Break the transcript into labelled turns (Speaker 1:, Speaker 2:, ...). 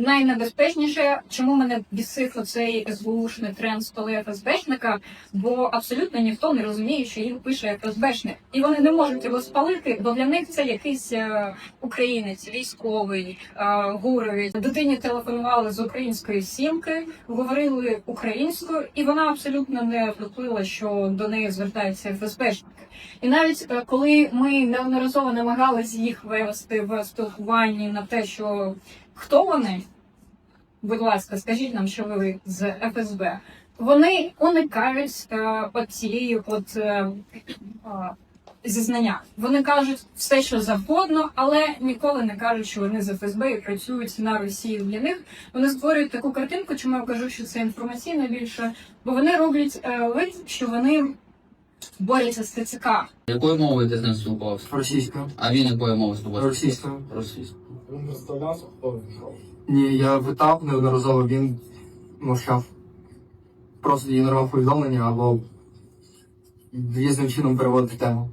Speaker 1: найнебезпечніше, чому мене бісив оцей СБУшний тренд столи ФСБшника, бо абсолютно ніхто не розуміє, що їм пише ФСБшник. І вони не можуть його спалити, бо для них це якийсь е, українець, військовий, е, гуровець. Дитині телефонували з української сімки, говорили українською, і вона абсолютно не вплила, що до неї звертаються ФСБшники. І навіть е, коли ми неодноразово намагалися їх вивести в спілкуванні на те, що хто вони, будь ласка, скажіть нам, що ви з ФСБ. Вони уникають е, от цієї от е, е, зізнання. Вони кажуть все, що завгодно, але ніколи не кажуть, що вони з ФСБ і працюють на Росії для них. Вони створюють таку картинку, чому я кажу, що це інформаційно більше, бо вони роблять е, вид, що вони борються з ТЦК.
Speaker 2: Якою мовою ти з ним спілкувався?
Speaker 3: Російська.
Speaker 2: А він якою мовою спілкувався?
Speaker 3: Російська.
Speaker 2: Російською.
Speaker 4: Він представлявся, хто він що.
Speaker 3: Ні, я витав неодноразово, він мовчав. Просто ігнорував повідомлення або різним чином переводити тему.